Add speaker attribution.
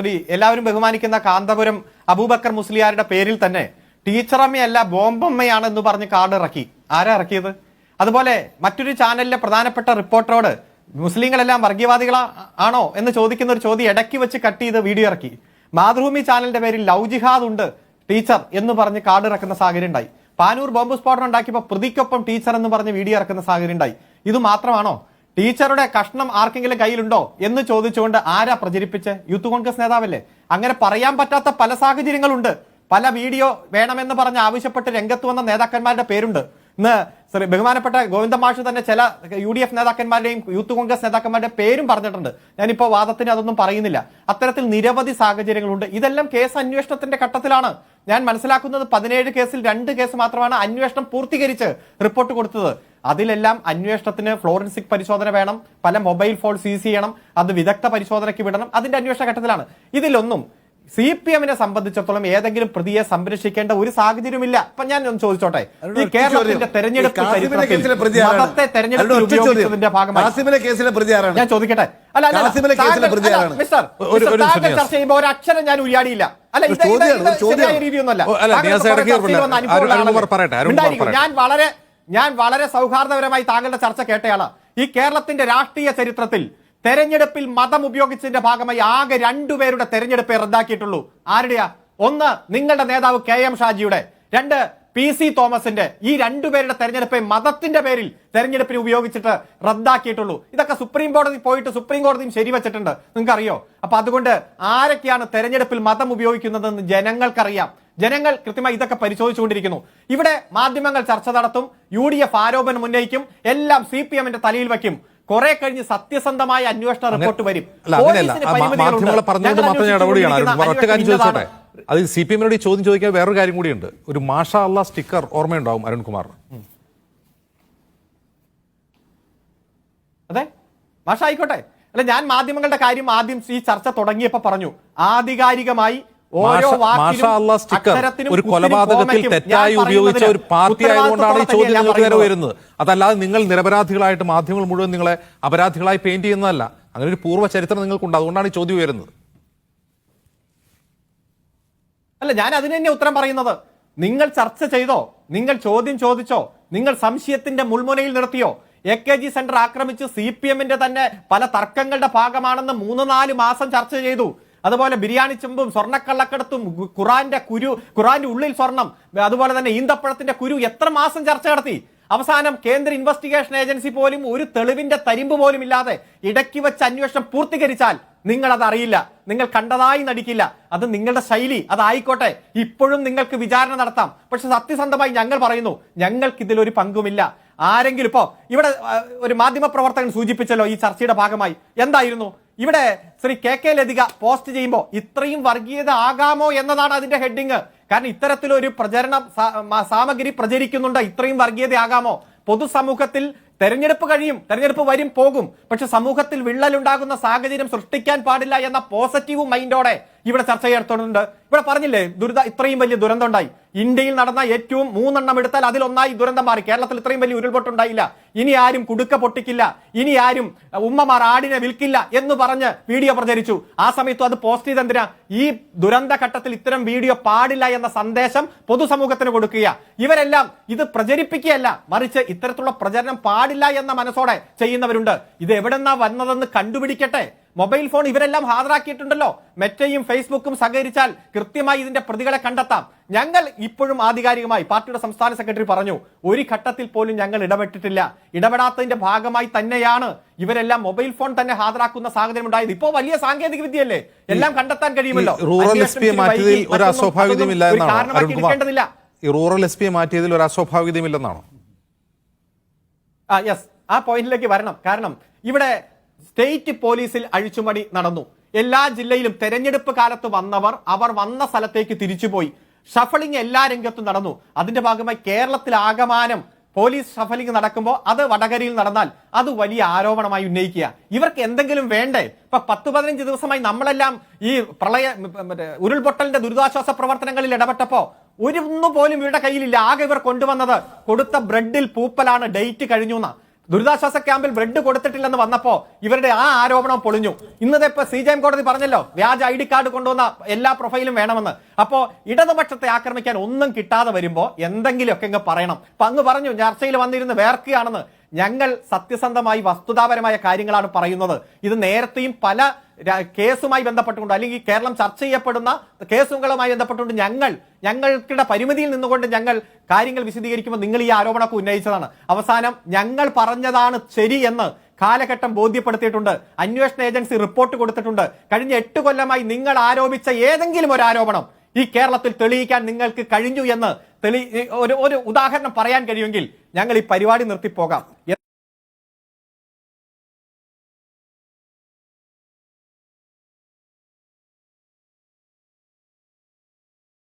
Speaker 1: ശ്രീ എല്ലാവരും ബഹുമാനിക്കുന്ന കാന്തപുരം അബൂബക്കർ മുസ്ലിയാരുടെ പേരിൽ തന്നെ ടീച്ചറമ്മയല്ല ബോംബമ്മയാണ് എന്ന് പറഞ്ഞ് കാർഡ് ഇറക്കി. ആരാ ഇറക്കിയത്? അതുപോലെ മറ്റൊരു ചാനലിലെ പ്രധാനപ്പെട്ട റിപ്പോർട്ടറോട് മുസ്ലിങ്ങളെല്ലാം വർഗീയവാദികളാ ആണോ എന്ന് ചോദിക്കുന്ന ഒരു ചോദ്യം ഇടയ്ക്ക് വെച്ച് കട്ട് ചെയ്ത് വീഡിയോ ഇറക്കി. മാതൃഭൂമി ചാനലിന്റെ പേരിൽ ലവ് ജിഹാദ് ഉണ്ട് ടീച്ചർ എന്ന് പറഞ്ഞ് കാർഡ് ഇറക്കുന്ന സാഹചര്യം ഉണ്ടായി. പാനൂർ ബോംബ് സ്ഫോടനം ഉണ്ടാക്കിയപ്പോൾ പ്രതിക്കൊപ്പം ടീച്ചർ എന്ന് പറഞ്ഞ് വീഡിയോ ഇറക്കുന്ന സാഹചര്യം ഉണ്ടായി. ഇത് മാത്രമാണോ? ടീച്ചറുടെ കഷ്ണം ആർക്കെങ്കിലും കയ്യിലുണ്ടോ എന്ന് ചോദിച്ചുകൊണ്ട് ആരാ പ്രചരിപ്പിച്ച്? യൂത്ത് കോൺഗ്രസ് നേതാവല്ലേ? അങ്ങനെ പറയാൻ പറ്റാത്ത പല സാഹചര്യങ്ങളുണ്ട്. പല വീഡിയോ വേണമെന്ന് പറഞ്ഞ് ആവശ്യപ്പെട്ട് രംഗത്ത് വന്ന നേതാക്കന്മാരുടെ പേരുണ്ട്. ഇന്ന് സോറി ബഹുമാനപ്പെട്ട ഗോവിന്ദ മാഷ് തന്നെ ചില യു ഡി എഫ് നേതാക്കന്മാരുടെയും യൂത്ത് കോൺഗ്രസ് നേതാക്കന്മാരുടെ പേരും പറഞ്ഞിട്ടുണ്ട്. ഞാനിപ്പോ വാദത്തിന് അതൊന്നും പറയുന്നില്ല. അത്തരത്തിൽ നിരവധി സാഹചര്യങ്ങളുണ്ട്. ഇതെല്ലാം കേസ് അന്വേഷണത്തിന്റെ ഘട്ടത്തിലാണ്. ഞാൻ മനസ്സിലാക്കുന്നത് പതിനേഴ് കേസിൽ രണ്ട് കേസ് മാത്രമാണ് അന്വേഷണം പൂർത്തീകരിച്ച് റിപ്പോർട്ട് കൊടുത്തത്. അതിലെല്ലാം അന്വേഷണത്തിന് ഫ്ലോറൻസിക് പരിശോധന വേണം. പല മൊബൈൽ ഫോൺ സീസ് ചെയ്യണം. അത് വിദഗ്ധ പരിശോധനയ്ക്ക് വിടണം. അതിന്റെ അന്വേഷണ ഘട്ടത്തിലാണ്. ഇതിലൊന്നും സി പി എമ്മിനെ സംബന്ധിച്ചിടത്തോളം ഏതെങ്കിലും പ്രതിയെ സംരക്ഷിക്കേണ്ട ഒരു സാഹചര്യമില്ല അപ്പൊ ഞാൻ ഒന്ന് ചോദിച്ചോട്ടെ? ഈ കേരളത്തിന്റെ തെരഞ്ഞെടുപ്പ്? മതത്തെ തെരഞ്ഞെടുപ്പിൽ ഉപയോഗിച്ചതിന്റെ ഭാഗമായി. ഞാൻ ചോദിക്കട്ടെ? അല്ല? മിസ്റ്റർ,
Speaker 2: ഒരു- ഒരു നിമിഷം
Speaker 1: ചർച്ച ചെയ്യുമ്പോൾ ഒരു അക്ഷരം ഞാൻ ഉരിയാടിയില്ല. അല്ല രീതിയൊന്നുമല്ല. ഞാൻ വളരെ ഞാൻ വളരെ സൗഹാർദ്ദപരമായി താങ്കളുടെ ചർച്ച കേട്ടയാളാണ് ഈ കേരളത്തിന്റെ രാഷ്ട്രീയ ചരിത്രത്തിൽ തെരഞ്ഞെടുപ്പിൽ മതം ഉപയോഗിച്ചതിന്റെ ഭാഗമായി ആകെ രണ്ടുപേരുടെ തെരഞ്ഞെടുപ്പ് റദ്ദാക്കിയിട്ടുള്ളൂ. ആരുടെയാ? ഒന്ന് നിങ്ങളുടെ നേതാവ് കെ എം ഷാജിയുടെ രണ്ട് പി സി തോമസിന്റെ. ഈ രണ്ടുപേരുടെ തെരഞ്ഞെടുപ്പ് മതത്തിന്റെ പേരിൽ തെരഞ്ഞെടുപ്പിന് ഉപയോഗിച്ചിട്ട് റദ്ദാക്കിയിട്ടുള്ളൂ. ഇതൊക്കെ സുപ്രീം കോടതി പോയിട്ട് സുപ്രീം കോടതിയും ശരിവച്ചിട്ടുണ്ട്. നിങ്ങൾക്ക് അറിയോ അപ്പൊ അതുകൊണ്ട് ആരൊക്കെയാണ് തെരഞ്ഞെടുപ്പിൽ മതം ഉപയോഗിക്കുന്നതെന്ന് ജനങ്ങൾക്കറിയാം. ജനങ്ങൾ കൃത്യമായി ഇതൊക്കെ പരിശോധിച്ചുകൊണ്ടിരിക്കുന്നു. ഇവിടെ മാധ്യമങ്ങൾ ചർച്ച നടത്തും യു ഡി എഫ് ആരോപണം ഉന്നയിക്കും എല്ലാം സി പി എമ്മിന്റെ തലയിൽ വയ്ക്കും. കുറെ കഴിഞ്ഞ് സത്യസന്ധമായ അന്വേഷണ റിപ്പോർട്ട് വരും.
Speaker 2: മാധ്യമങ്ങളെ പറഞ്ഞുകൊണ്ട്
Speaker 1: മാത്രമേ
Speaker 2: മാത്രം ഇടപെടുകയാണ്. ഒറ്റ കാര്യം ചോദിച്ചോട്ടെ? അത് സി പി എമ്മിനോട് ചോദ്യം ചോദിക്കാൻ വേറൊരു കാര്യം കൂടിയുണ്ട്. ഒരു മാഷ അള്ള സ്റ്റിക്കർ ഓർമ്മയുണ്ടാവും അരുൺകുമാർ.
Speaker 1: അതെ? മാഷ ആയിക്കോട്ടെ അല്ല ഞാൻ മാധ്യമങ്ങളുടെ കാര്യം ആദ്യം ഈ ചർച്ച തുടങ്ങിയപ്പോൾ പറഞ്ഞു. ആധികാരികമായി
Speaker 2: ഒരു കൊലപാതകത്തിൽ തെറ്റായി ഉപയോഗിച്ച ഒരു പാർട്ടി ആയതുകൊണ്ടാണ് ഈ ചോദ്യം നിങ്ങൾക്ക് നേരെ വരുന്നത്. അതല്ലാതെ നിങ്ങൾ നിരപരാധികളായിട്ട് മാധ്യമങ്ങൾ മുഴുവൻ നിങ്ങളെ അപരാധികളായി പെയിന്റ് ചെയ്യുന്നതല്ല. അങ്ങനെ ഒരു പൂർവ ചരിത്രം നിങ്ങൾക്കുണ്ട്. അതുകൊണ്ടാണ് ഈ ചോദ്യം ഉയരുന്നത്.
Speaker 1: അല്ല ഞാൻ അതിന് തന്നെ ഉത്തരം പറയുന്നത്. നിങ്ങൾ ചർച്ച ചെയ്തോ നിങ്ങൾ ചോദ്യം ചോദിച്ചോ നിങ്ങൾ സംശയത്തിന്റെ മുൾമുനയിൽ നിർത്തിയോ എ കെ ജി സെന്റർ ആക്രമിച്ച് സി പി എമ്മിന്റെ തന്നെ പല തർക്കങ്ങളുടെ ഭാഗമാണെന്ന് മൂന്ന് നാല് മാസം ചർച്ച ചെയ്തു. അതുപോലെ ബിരിയാണി ചെമ്പും സ്വർണക്കള്ളക്കടത്തും ഖുറാന്റെ കുരു ഖുറാന്റെ ഉള്ളിൽ സ്വർണം അതുപോലെ തന്നെ ഈന്തപ്പഴത്തിന്റെ കുരു എത്ര മാസം ചർച്ച നടത്തി? അവസാനം കേന്ദ്ര ഇൻവെസ്റ്റിഗേഷൻ ഏജൻസി പോലും ഒരു തെളിവിന്റെ തരിമ്പ് പോലും ഇല്ലാതെ ഇടയ്ക്ക് വെച്ച് അന്വേഷണം പൂർത്തീകരിച്ചാൽ നിങ്ങൾ അത് അറിയില്ല. നിങ്ങൾ കണ്ടതായി നടിക്കില്ല. അത് നിങ്ങളുടെ ശൈലി. അതായിക്കോട്ടെ ഇപ്പോഴും നിങ്ങൾക്ക് വിചാരണ നടത്താം. പക്ഷെ സത്യസന്ധമായി ഞങ്ങൾ പറയുന്നു ഞങ്ങൾക്ക് ഇതിലൊരു പങ്കുമില്ല. ആരെങ്കിലും ഇപ്പോ ഇവിടെ ഒരു മാധ്യമ പ്രവർത്തകൻ സൂചിപ്പിച്ചല്ലോ ഈ ചർച്ചയുടെ ഭാഗമായി. എന്തായിരുന്നു? ഇവിടെ Shri K K Lathika post ചെയ്യുമ്പോൾ ഇത്രയും വർഗീയത ആകാമോ എന്നതാണ് അതിന്റെ ഹെഡിങ്. കാരണം ഇത്തരത്തിലൊരു പ്രചരണ സാമഗ്രി പ്രചരിക്കുന്നുണ്ട് ഇത്രയും വർഗീയത ആകാമോ? പൊതുസമൂഹത്തിൽ തെരഞ്ഞെടുപ്പ് കഴിയും തെരഞ്ഞെടുപ്പ് വരും പോകും. പക്ഷെ സമൂഹത്തിൽ വിള്ളലുണ്ടാകുന്ന സാഹചര്യം സൃഷ്ടിക്കാൻ പാടില്ല എന്ന പോസിറ്റീവ് മൈൻഡോടെ ഇവിടെ ചർച്ച ചെയ്യത്തുണ്ട് ഇവിടെ പറഞ്ഞില്ലേ ദുരിത ഇത്രയും വലിയ ദുരന്തം ഉണ്ടായി ഇന്ത്യയിൽ നടന്ന ഏറ്റവും മൂന്നെണ്ണം എടുത്താൽ അതിലൊന്നായി ദുരന്തം മാറി. കേരളത്തിൽ ഇത്രയും വലിയ ഉരുൾപൊട്ടുണ്ടായില്ല. ഇനി ആരും കുടുക്ക പൊട്ടിക്കില്ല. ഇനി ആരും ഉമ്മമാർ ആടിനെ വിൽക്കില്ല എന്ന് പറഞ്ഞ് വീഡിയോ പ്രചരിച്ചു. ആ സമയത്തും അത് പോസ്റ്റ് ചെയ്ത് എന്തിനാ? ഈ ദുരന്ത ഘട്ടത്തിൽ ഇത്തരം വീഡിയോ പാടില്ല എന്ന സന്ദേശം പൊതുസമൂഹത്തിന് കൊടുക്കുക ഇവരെല്ലാം ഇത് പ്രചരിപ്പിക്കുകയല്ല. മറിച്ച് ഇത്തരത്തിലുള്ള പ്രചരണം പാടില്ല എന്ന മനസ്സോടെ ചെയ്യുന്നവരുണ്ട്. ഇത് എവിടെന്നാ വന്നതെന്ന് കണ്ടുപിടിക്കട്ടെ. മൊബൈൽ ഫോൺ ഇവരെല്ലാം ഹാജരാക്കിയിട്ടുണ്ടല്ലോ. മെറ്റയും ഫേസ്ബുക്കും സഹകരിച്ചാൽ കൃത്യമായി ഇതിന്റെ പ്രതികളെ കണ്ടെത്താം. ഞങ്ങൾ ഇപ്പോഴും ആധികാരികമായി പാർട്ടിയുടെ സംസ്ഥാന സെക്രട്ടറി പറഞ്ഞു ഒരു ഘട്ടത്തിൽ പോലും ഞങ്ങൾ ഇടപെട്ടിട്ടില്ല. ഇടപെടാത്തതിന്റെ ഭാഗമായി തന്നെയാണ് ഇവരെല്ലാം മൊബൈൽ ഫോൺ തന്നെ ഹാജരാക്കുന്ന സാഹചര്യം ഉണ്ടായത്. ഇപ്പോ വലിയ സാങ്കേതിക വിദ്യയല്ലേ? എല്ലാം കണ്ടെത്താൻ കഴിയുമല്ലോ.
Speaker 2: ഈ റൂറൽ എസ് പിയെ മാറ്റിയതിൽ ഒരു
Speaker 1: മറ്റൊന്നും
Speaker 2: അസ്വാഭാവികതയും ഇല്ല
Speaker 1: അതൊന്നും ഒരു
Speaker 2: എന്നാണോ
Speaker 1: കാരണമാക്കി
Speaker 2: അരുൺ കുമാർ
Speaker 1: എടുക്കേണ്ടതില്ല.
Speaker 2: ഈ റൂറൽ എസ് പിയെ മാറ്റിയതിൽ ഒരു അസ്വാഭാവികതയും ഇല്ലെന്നാണോ?
Speaker 1: ആ യെസ് ആ പോയിന്റിലേക്ക് വരണം. കാരണം ഇവിടെ സ്റ്റേറ്റ് പോലീസിൽ അഴിച്ചുമടി നടന്നു. എല്ലാ ജില്ലയിലും തെരഞ്ഞെടുപ്പ് കാലത്ത് വന്നവർ അവർ വന്ന സ്ഥലത്തേക്ക് തിരിച്ചുപോയി. ഷഫളിംഗ് എല്ലാ രംഗത്തും നടന്നു. അതിന്റെ ഭാഗമായി കേരളത്തിൽ ആകമാനം പോലീസ് ഷഫലിംഗ് നടക്കുമ്പോൾ അത് വടകരയിൽ നടന്നാൽ അത് വലിയ ആരോപണമായി ഉന്നയിക്കുക. ഇവർക്ക് എന്തെങ്കിലും വേണ്ടേ? ഇപ്പൊ പത്ത് പതിനഞ്ച് ദിവസമായി നമ്മളെല്ലാം ഈ പ്രളയ ഉരുൾപൊട്ടലിന്റെ ദുരിതാശ്വാസ പ്രവർത്തനങ്ങളിൽ ഇടപെട്ടപ്പോ ഒരു പോലും ഇവരുടെ കയ്യിലില്ല. ആകെ ഇവർ കൊണ്ടുവന്നത് കൊടുത്ത ബ്രെഡിൽ പൂപ്പലാണ് ഡേറ്റ് കഴിഞ്ഞു എന്നാ ദുരിതാശ്വാസ ക്യാമ്പിൽ ബ്രെഡ് കൊടുത്തിട്ടില്ലെന്ന് വന്നപ്പോ ഇവരുടെ ആ ആരോപണം പൊളിഞ്ഞു. ഇന്നത്തെ ഇപ്പൊ സി ജെ എം കോടതി പറഞ്ഞല്ലോ വ്യാജ ഐ ഡി കാർഡ് കൊണ്ടുവന്ന എല്ലാ പ്രൊഫൈലും വേണമെന്ന്. അപ്പോ ഇടതുപക്ഷത്തെ ആക്രമിക്കാൻ ഒന്നും കിട്ടാതെ വരുമ്പോ എന്തെങ്കിലുമൊക്കെ ഇങ്ങ് പറയണം. അപ്പൊ അങ്ങ് പറഞ്ഞു ചർച്ചയിൽ വന്നിരുന്ന് വേർക്കുകയാണെന്ന്. ഞങ്ങൾ സത്യസന്ധമായി വസ്തുതാപരമായ കാര്യങ്ങളാണ് പറയുന്നത്. ഇത് നേരത്തെയും പല കേസുമായി ബന്ധപ്പെട്ടുകൊണ്ട് അല്ലെങ്കിൽ കേരളം ചർച്ച ചെയ്യപ്പെടുന്ന കേസുകളുമായി ബന്ധപ്പെട്ടുകൊണ്ട് ഞങ്ങൾ. ഞങ്ങൾക്കിടെ പരിമിതിയിൽ നിന്നുകൊണ്ട് ഞങ്ങൾ കാര്യങ്ങൾ വിശദീകരിക്കുമ്പോൾ നിങ്ങൾ ഈ ആരോപണമൊക്കെ ഉന്നയിച്ചതാണ്. അവസാനം ഞങ്ങൾ പറഞ്ഞതാണ് ശരി എന്ന് കാലഘട്ടം ബോധ്യപ്പെടുത്തിയിട്ടുണ്ട്. അന്വേഷണ ഏജൻസി റിപ്പോർട്ട് കൊടുത്തിട്ടുണ്ട്. കഴിഞ്ഞ എട്ട് കൊല്ലമായി നിങ്ങൾ ആരോപിച്ച ഏതെങ്കിലും ഒരു ആരോപണം ഈ കേരളത്തിൽ തെളിയിക്കാൻ നിങ്ങൾക്ക് കഴിഞ്ഞു എന്ന് തെളി ഒരു ഒരു ഉദാഹരണം പറയാൻ കഴിയുമെങ്കിൽ ഞങ്ങൾ ഈ പരിപാടി നിർത്തിപ്പോകാം.